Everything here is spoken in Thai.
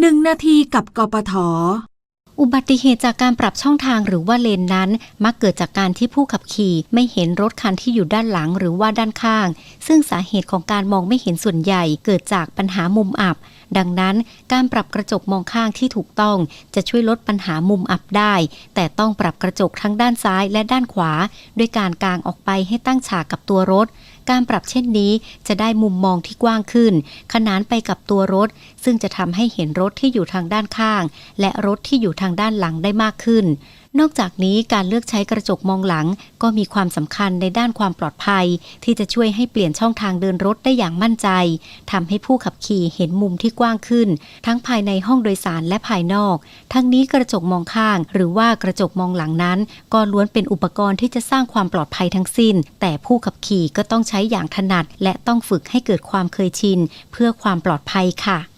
หนึ่งนาทีกับกปท อุบัติเหตุจากการปรับช่องทางหรือว่าเลนนั้น มักเกิดจากการที่ผู้ขับขี่ไม่เห็นรถคันที่อยู่ด้านหลังหรือว่าด้านข้าง ซึ่งสาเหตุของการมองไม่เห็นส่วนใหญ่เกิดจากปัญหามุมอับ ดังนั้นการปรับกระจกมองข้างที่ถูกต้อง จะช่วยลดปัญหามุมอับได้ แต่ต้องปรับกระจกทั้งด้านซ้ายและด้านขวา ด้วยการกางออกไปให้ตั้งฉากกับตัวรถ การปรับเช่นนี้จะได้มุมมองที่กว้างขึ้น ขนานไปกับตัวรถ ซึ่งจะทำให้เห็นรถที่อยู่ทางด้านข้าง และรถที่อยู่ทางด้านหลังได้มากขึ้นนอกจากนี้การเลือกใช้กระจกมองหลัง ก็มีความสำคัญในด้านความปลอดภัย ที่จะช่วยให้เปลี่ยนช่องทางเดินรถได้อย่างมั่นใจทำให้ผู้ขับขี่เห็นมุมที่กว้างขึ้น ทั้งภายในห้องโดยสารและภายนอก ทั้งนี้กระจกมองข้าง หรือว่ากระจกมองหลังนั้น ก็ล้วนเป็นอุปกรณ์ที่จะสร้างความปลอดภัยทั้งสิ้น แต่ผู้ขับขี่ก็ต้องใช้อย่างถนัด และต้องฝึกให้เกิดความเคยชิน เพื่อความปลอดภัยค่ะ